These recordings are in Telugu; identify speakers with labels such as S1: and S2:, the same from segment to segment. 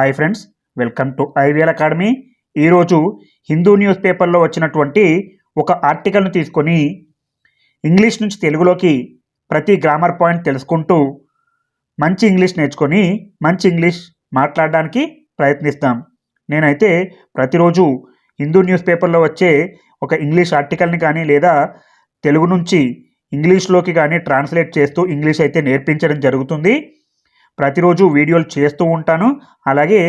S1: Hi friends welcome to IVL academy ఈరోజు హిందూ న్యూస్ పేపర్లో వచ్చినటువంటి ఒక ఆర్టికల్ను తీసుకొని ఇంగ్లీష్ నుంచి తెలుగులోకి ప్రతి గ్రామర్ పాయింట్ తెలుసుకుంటూ మంచి ఇంగ్లీష్ నేర్చుకొని మంచి ఇంగ్లీష్ మాట్లాడడానికి ప్రయత్నిస్తాం. నేనైతే ప్రతిరోజు హిందూ న్యూస్ పేపర్లో వచ్చే ఒక ఇంగ్లీష్ ఆర్టికల్ని కానీ లేదా తెలుగు నుంచి ఇంగ్లీష్లోకి కానీ ట్రాన్స్లేట్ చేస్తూ ఇంగ్లీష్ అయితే నేర్పించడం జరుగుతుంది. ప్రతిరోజు వీడియోలు చేస్తూ ఉంటాను. అలాగే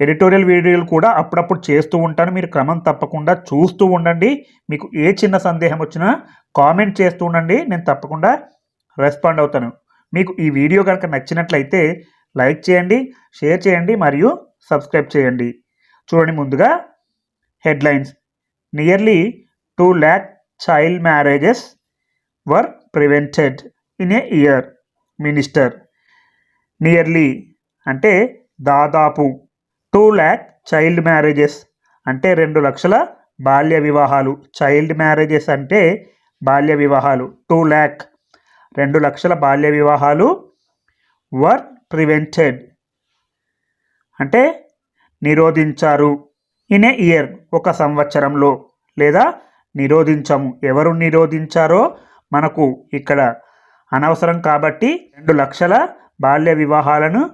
S1: ఎడిటోరియల్ వీడియోలు కూడా అప్పుడప్పుడు చేస్తూ ఉంటాను. మీరు క్రమం తప్పకుండా చూస్తూ ఉండండి. మీకు ఏ చిన్న సందేహం వచ్చినా కామెంట్ చేస్తూ ఉండండి. నేను తప్పకుండా రెస్పాండ్ అవుతాను. మీకు ఈ వీడియో కనుక నచ్చినట్లయితే లైక్ చేయండి షేర్ చేయండి మరియు సబ్స్క్రైబ్ చేయండి. చూడండి ముందుగా headlines. Nearly two lakh child marriages were prevented in a year. Minister. Nearly అంటే దాదాపు టూ ల్యాక్ చైల్డ్ మ్యారేజెస్ అంటే రెండు లక్షల బాల్య వివాహాలు. చైల్డ్ మ్యారేజెస్ అంటే బాల్య వివాహాలు. టూ ల్యాక్ రెండు లక్షల బాల్య వివాహాలు వర్ ప్రివెంటెడ్ అంటే నిరోధించారు. ఇన్ ఏ ఇయర్ ఒక సంవత్సరంలో లేదా నిరోధించము. ఎవరు నిరోధించారో మనకు ఇక్కడ అనవసరం కాబట్టి రెండు లక్షల బాల్య వివాహాలను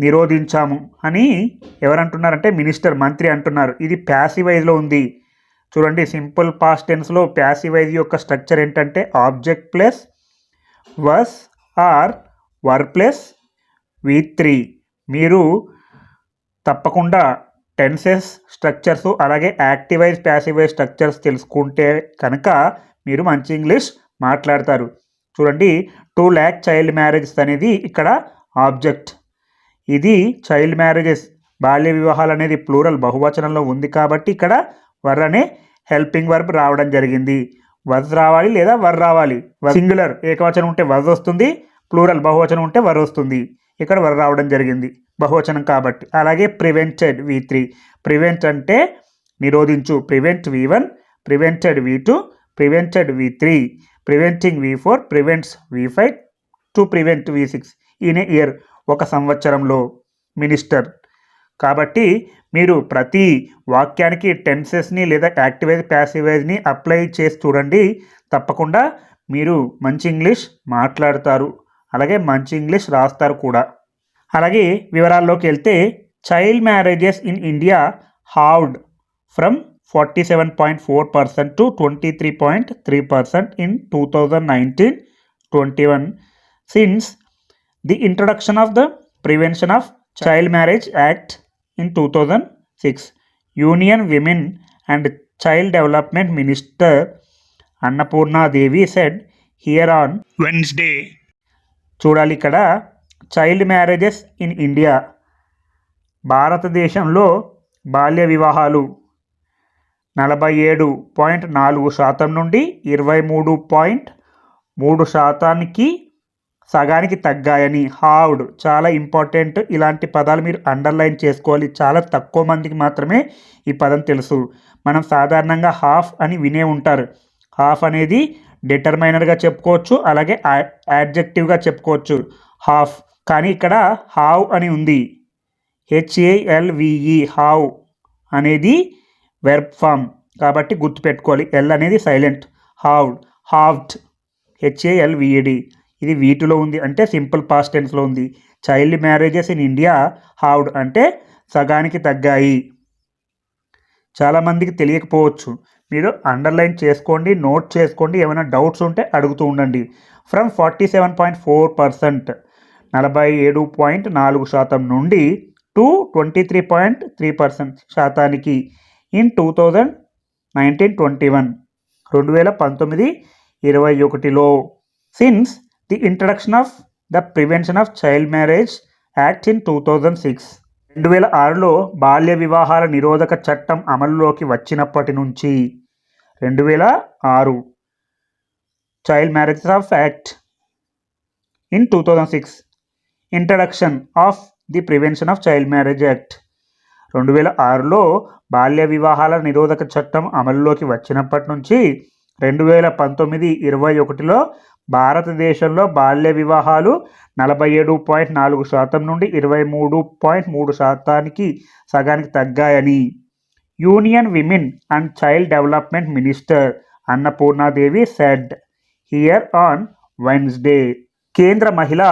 S1: నిరోధించాము అని ఎవరంటున్నారంటే మినిస్టర్ మంత్రి అంటున్నారు. ఇది ప్యాసివైజ్లో ఉంది. చూడండి సింపుల్ పాస్ట్ టెన్స్లో ప్యాసివైజ్ యొక్క స్ట్రక్చర్ ఏంటంటే object plus was or were plus V three. మీరు తప్పకుండా టెన్సెస్ స్ట్రక్చర్స్ అలాగే యాక్టివైజ్ ప్యాసివైజ్ స్ట్రక్చర్స్ తెలుసుకుంటే కనుక మీరు మంచి ఇంగ్లీష్ మాట్లాడతారు. చూడండి. టూ ల్యాక్ చైల్డ్ మ్యారేజెస్ అనేది ఇక్కడ ఆబ్జెక్ట్ ఇది చైల్డ్ మ్యారేజెస్ బాల్య వివాహాలు అనేది ప్లూరల్ బహువచనంలో ఉంది కాబట్టి ఇక్కడ వర్ అనే హెల్పింగ్ వర్బ్ రావడం జరిగింది. వజ్ రావాలి లేదా వర్ రావాలి? సింగులర్ ఏకవచనం ఉంటే వజ్ వస్తుంది. ప్లూరల్ బహువచనం ఉంటే వర్ వస్తుంది. ఇక్కడ వర్ రావడం జరిగింది. బహువచనం కాబట్టి. అలాగే ప్రివెంటెడ్ వి త్రీ ప్రివెంట్ అంటే నిరోధించు. Prevent V one prevented V two prevented V three preventing V four prevents V five to prevent V six in year ఒక సంవత్సరంలో మినిస్టర్ కాబట్టి మీరు ప్రతి వాక్యానికి టెన్సెస్ని లేదా యాక్టివైజ్ ప్యాసివైజ్ని అప్లై చేసి చూడండి. తప్పకుండా మీరు మంచి ఇంగ్లీష్ మాట్లాడతారు. అలాగే మంచి ఇంగ్లీష్ రాస్తారు కూడా. అలాగే వివరాల్లోకి వెళ్తే child marriages in India halved from forty seven point four percent to twenty three point three percent in two thousand nineteen twenty one since the introduction of the prevention of child marriage act in two thousand six union women and child development minister Annapurna Devi said here on Wednesday చూడాలి ఇక్కడ చైల్డ్ మ్యారేజెస్ ఇన్ ఇండియా భారతదేశంలో బాల్య వివాహాలు నలభై ఏడు పాయింట్ నాలుగు శాతం నుండి ఇరవై మూడు పాయింట్ మూడు శాతానికి సగానికి తగ్గాయని హావ్డ్ చాలా ఇంపార్టెంట్. ఇలాంటి పదాలు మీరు అండర్లైన్ చేసుకోవాలి. చాలా తక్కువ మందికి మాత్రమే ఈ పదం తెలుసు. మనం సాధారణంగా హాఫ్ అని వినే ఉంటారు. హాఫ్ అనేది డిటర్మైనర్గా చెప్పుకోవచ్చు అలాగే యాడ్జెక్టివ్గా చెప్పుకోవచ్చు. హాఫ్. కానీ ఇక్కడ హావ్ అని ఉంది. హెచ్ఏఎల్విఈ హావ్ అనేది వెర్బ్ ఫామ్ కాబట్టి గుర్తుపెట్టుకోవాలి ఎల్ అనేది సైలెంట్ హావ్డ్ హావ్డ్ హెచ్ఏఎల్విఈడి ఇది వీటిలో ఉంది అంటే సింపుల్ పాస్ట్ టెన్స్లో ఉంది. Child marriages in India halved అంటే సగానికి తగ్గాయి. చాలామందికి తెలియకపోవచ్చు. మీరు అండర్లైన్ చేసుకోండి నోట్ చేసుకోండి ఏమైనా డౌట్స్ ఉంటే అడుగుతూ ఉండండి. From forty seven point four percent నలభై ఏడు పాయింట్ నాలుగు శాతం నుండి to twenty three point three percent శాతానికి. In two thousand nineteen twenty one రెండు వేల పంతొమ్మిది ఇరవై ఒకటిలో. Since the introduction of the prevention of child marriage act in two thousand six రెండు వేల ఆరులో బాల్య వివాహాల నిరోధక చట్టం అమలులోకి వచ్చినప్పటి నుంచి. రెండు వేల ఆరు child marriages of act in two thousand six introduction of the prevention of child marriage act రెండు వేల ఆరులో బాల్య వివాహాల నిరోధక చట్టం అమలులోకి వచ్చినప్పటి నుంచి రెండు వేల పంతొమ్మిది ఇరవై ఒకటిలో భారతదేశంలో బాల్య వివాహాలు నలభై ఏడు పాయింట్ నాలుగు శాతం నుండి ఇరవై మూడు పాయింట్ మూడు శాతానికి సగానికి తగ్గాయని union women and child development minister Annapurna Devi said here on Wednesday కేంద్ర మహిళ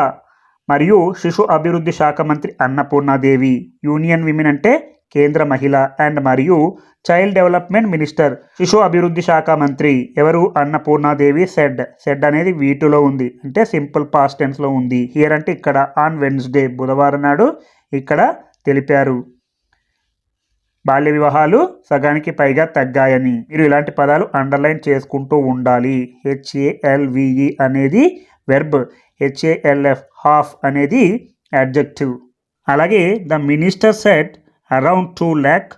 S1: మరియు శిశు అభివృద్ధి శాఖ మంత్రి అన్నపూర్ణాదేవి. యూనియన్ విమెన్ అంటే కేంద్ర మహిళ అండ్ మరియు చైల్డ్ డెవలప్మెంట్ మినిస్టర్ శిశు అభివృద్ధి శాఖ మంత్రి. ఎవరు? అన్నపూర్ణాదేవి సెడ్ సెడ్ అనేది వీటిలో ఉంది. అంటే సింపుల్ పాస్ట్ టెన్స్లో ఉంది. హియర్ అంటే ఇక్కడ ఆన్ వెన్స్డే బుధవారం నాడు ఇక్కడ తెలిపారు. బాల్య వివాహాలు సగానికి పైగా తగ్గాయని. మీరు ఇలాంటి పదాలు అండర్లైన్ చేసుకుంటూ ఉండాలి. H A L V E అనేది verb H A L F half అనేది అడ్జెక్టివ్ అలాగే the minister said around two lakh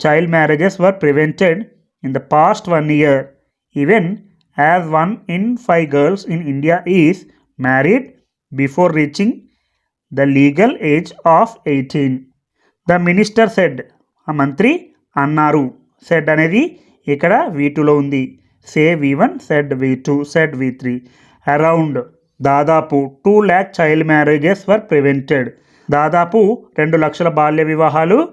S1: child marriages were prevented in the past one year even as one in five girls in India is married before reaching the legal age of eighteen the minister said ఆ మంత్రి అన్నారు. సెడ్ అనేది ఇక్కడ వీ టూలో ఉంది. Say V one said V two said V three around దాదాపు two lakh child marriages were prevented. దాదాపు రెండు లక్షల బాల్య వివాహాలు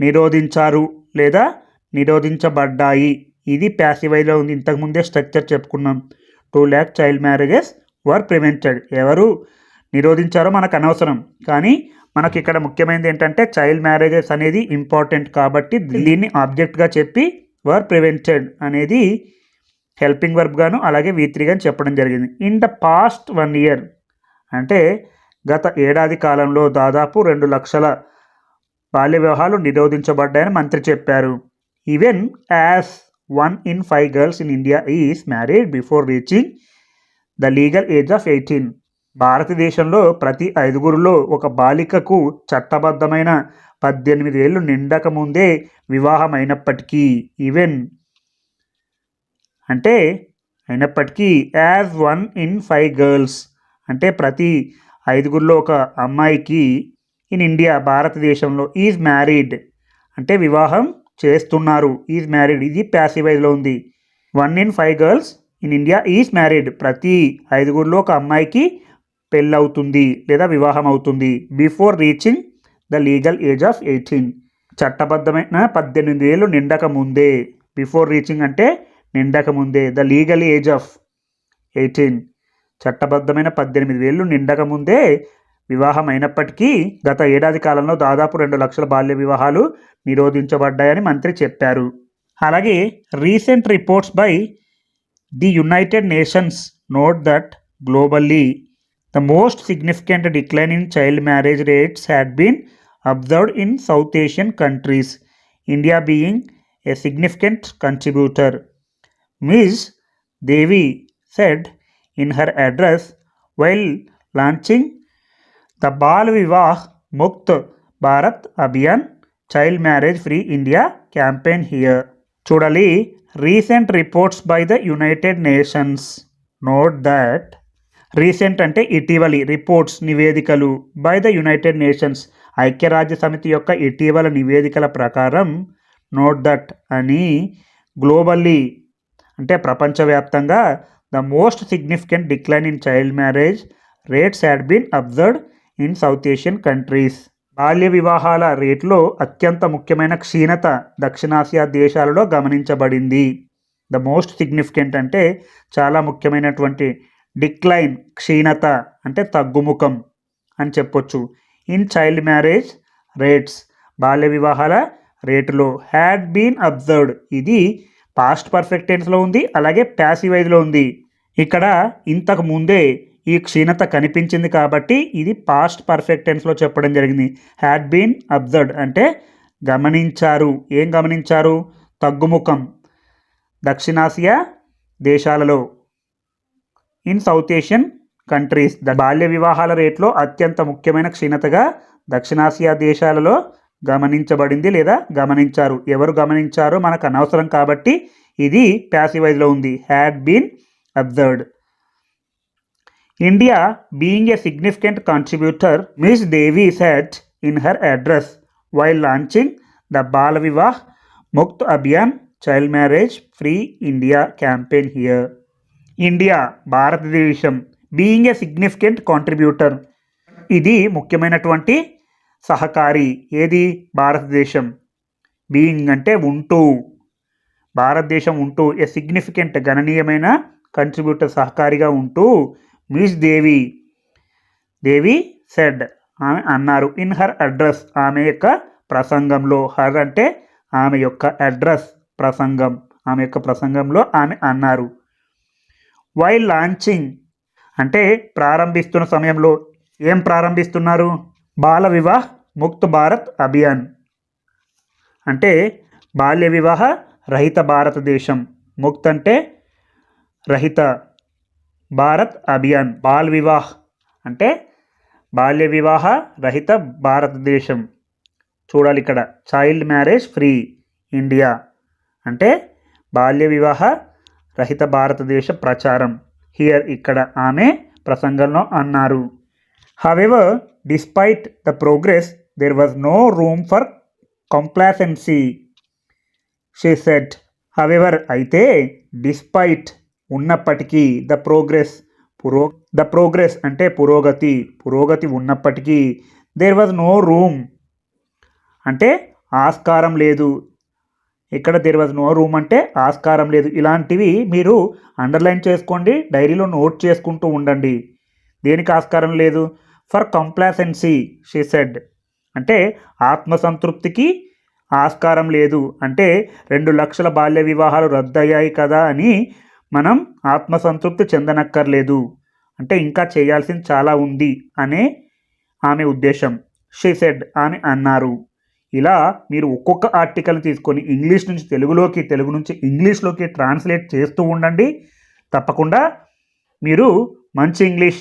S1: నిరోధించారు లేదా నిరోధించబడ్డాయి. ఇది ప్యాసివైలో ఉంది. ఇంతకుముందే స్ట్రక్చర్ చెప్పుకున్నాం. Two lakh child marriages were prevented. ఎవరు నిరోధించారో మనకు అనవసరం. కానీ మనకి ఇక్కడ ముఖ్యమైనది ఏంటంటే చైల్డ్ మ్యారేజెస్ అనేది ఇంపార్టెంట్ కాబట్టి దీన్ని ఆబ్జెక్ట్గా చెప్పి వర్ ప్రివెంటెడ్ అనేది హెల్పింగ్ వర్బ్ గాను అలాగే వీ గాని చెప్పడం జరిగింది. In the past one year అంటే గత ఏడాది కాలంలో దాదాపు రెండు లక్షల బాల్య వివాహాలు నిరోధించబడ్డాయని మంత్రి చెప్పారు. Even as one in five girls in India is married before reaching the legal age of eighteen భారతదేశంలో ప్రతి ఐదుగురిలో ఒక బాలికకు చట్టబద్ధమైన పద్దెనిమిది ఏళ్ళు నిండక ముందే వివాహం అయినప్పటికీ ఈవెన్ అంటే అయినప్పటికీ as one in five girls. అంటే ప్రతి ఐదుగురిలో ఒక అమ్మాయికి ఇన్ ఇండియా భారతదేశంలో ఈజ్ మ్యారీడ్. అంటే వివాహం చేస్తున్నారు ఈజ్ మ్యారీడ్. ఇది ప్యాసివైజ్లో ఉంది. One in five girls in India is married. ప్రతి ఐదుగురిలో ఒక అమ్మాయికి పెళ్ళవుతుంది లేదా వివాహం అవుతుంది before reaching the legal age of eighteen. చట్టబద్ధమైన పద్దెనిమిది ఏళ్ళు నిండక ముందే. బిఫోర్ రీచింగ్ అంటే నిండక ముందే the legal age of eighteen. చట్టబద్ధమైన పద్దెనిమిది వేలు నిండక ముందే వివాహం అయినప్పటికీ గత ఏడాది కాలంలో దాదాపు రెండు లక్షల బాల్య వివాహాలు నిరోధించబడ్డాయని మంత్రి చెప్పారు. అలాగే recent reports by the United Nations note that globally the most significant decline in child marriage rates had been observed in South Asian countries. India being a significant contributor. Miss Devi said in her address while launching the Bal Vivah Mukt Bharat Abhiyan Child Marriage Free India campaign here. చూడాలి recent reports by the United Nations note that recent అంటే ఇటీవలి రిపోర్ట్స్ నివేదికలు బై ద యునైటెడ్ నేషన్స్ ఐక్యరాజ్య సమితి యొక్క ఇటీవల నివేదికల ప్రకారం నోట్ దట్ అని గ్లోబల్లీ అంటే ప్రపంచవ్యాప్తంగా the most significant decline in child marriage rates had been observed in South Asian countries. బాల్య వివాహాల రేట్లో అత్యంత ముఖ్యమైన క్షీణత దక్షిణాసియా దేశాలలో గమనించబడింది. ద మోస్ట్ సిగ్నిఫికెంట్ అంటే చాలా ముఖ్యమైనటువంటి డిక్లైన్ క్షీణత అంటే తగ్గుముఖం అని చెప్పొచ్చు. ఇన్ చైల్డ్ మ్యారేజ్ రేట్స్ బాల్య వివాహాల రేటులో హ్యాడ్ బీన్ అబ్జర్వ్డ్. ఇది పాస్ట్ పర్ఫెక్ట్ టెన్స్లో ఉంది అలాగే ప్యాసివైజ్లో ఉంది. ఇక్కడ ఇంతకు ముందే ఈ క్షీణత కనిపించింది కాబట్టి ఇది పాస్ట్ పర్ఫెక్ట్ టెన్స్లో చెప్పడం జరిగింది. హ్యాడ్ బీన్ అబ్జర్వ్డ్ అంటే గమనించారు. ఏం గమనించారు? తగ్గుముఖం. దక్షిణాసియా దేశాలలో. In South Asian countries the బాల్య వివాహాల రేట్లో అత్యంత ముఖ్యమైన క్షీణతగా దక్షిణాసియా దేశాలలో గమనించబడింది లేదా గమనించారు? ఎవరు గమనించారో మనకు అనవసరం కాబట్టి ఇది ప్యాసివైజ్లో ఉంది. Had been observed India being a significant contributor Miss Devi said in her address while launching the Bal Vivah Mukt Abhiyan child marriage free India campaign here India భారతదేశం బీయింగ్ ఏ సిగ్నిఫికెంట్ కాంట్రిబ్యూటర్ ఇది ముఖ్యమైనటువంటి సహకారి. ఏది? భారతదేశం. బీయింగ్ అంటే ఉంటూ. భారతదేశం ఉంటూ. ఏ సిగ్నిఫికెంట్ గణనీయమైన కంట్రిబ్యూటర్ సహకారిగా ఉంటూ. మిస్ దేవి. దేవి సెడ్ ఆమె అన్నారు. ఇన్ హర్ అడ్రస్ ఆమె యొక్క ప్రసంగంలో. హర్ అంటే ఆమె యొక్క అడ్రస్ ప్రసంగం. ఆమె యొక్క ప్రసంగంలో ఆమె అన్నారు. వైల్ లాంచింగ్ అంటే ప్రారంభిస్తున్న సమయంలో. ఏం ప్రారంభిస్తున్నారు? బాల వివాహ్ ముక్త్ భారత్ అభియాన్. అంటే బాల్య వివాహ రహిత భారతదేశం ముక్త్ అంటే రహిత భారత్ అభియాన్. బాల్ వివాహ్ అంటే బాల్య వివాహ రహిత భారతదేశం చూడాలి ఇక్కడ. చైల్డ్ మ్యారేజ్ ఫ్రీ ఇండియా అంటే బాల్య వివాహ రహిత భారతదేశ ప్రచారం. హియర్ ఇక్కడ ఆమె ప్రసంగంలో అన్నారు. However despite the progress there was no room for complacency she said however అయితే డిస్పైట్ ఉన్నప్పటికీ ద ప్రోగ్రెస్ పురో ద ప్రోగ్రెస్ అంటే పురోగతి పురోగతి ఉన్నప్పటికీ దేర్ వాజ్ నో రూమ్ అంటే ఆస్కారం లేదు. ఇక్కడ దేర్ వాజ్ నో రూమ్ అంటే ఆస్కారం లేదు. ఇలాంటివి మీరు అండర్లైన్ చేసుకోండి డైరీలో నోట్ చేసుకుంటూ ఉండండి. దేనికి ఆస్కారం లేదు? For complacency she said. అంటే ఆత్మసంతృప్తికి ఆస్కారం లేదు. అంటే రెండు లక్షల బాల్య వివాహాలు రద్దయ్యాయి కదా అని మనం ఆత్మసంతృప్తి చెందనక్కర్లేదు. అంటే ఇంకా చేయాల్సింది చాలా ఉంది అనే ఆమె ఉద్దేశం. షీ సెడ్ ఆమె అన్నారు. ఇలా మీరు ఒక్కొక్క ఆర్టికల్ తీసుకొని ఇంగ్లీష్ నుంచి తెలుగులోకి తెలుగు నుంచి ఇంగ్లీష్లోకి ట్రాన్స్లేట్ చేస్తూ ఉండండి. తప్పకుండా మీరు మంచి ఇంగ్లీష్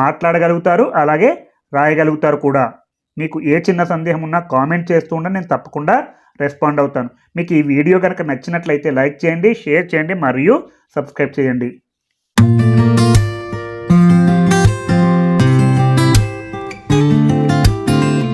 S1: మాట్లాడగలుగుతారు అలాగే రాయగలుగుతారు కూడా. మీకు ఏ చిన్న సందేహం ఉన్నా కామెంట్ చేస్తూ ఉండండి నేను తప్పకుండా రెస్పాండ్ అవుతాను. మీకు ఈ వీడియో కనుక నచ్చినట్లయితే లైక్ చేయండి షేర్ చేయండి మరియు సబ్స్క్రైబ్ చేయండి.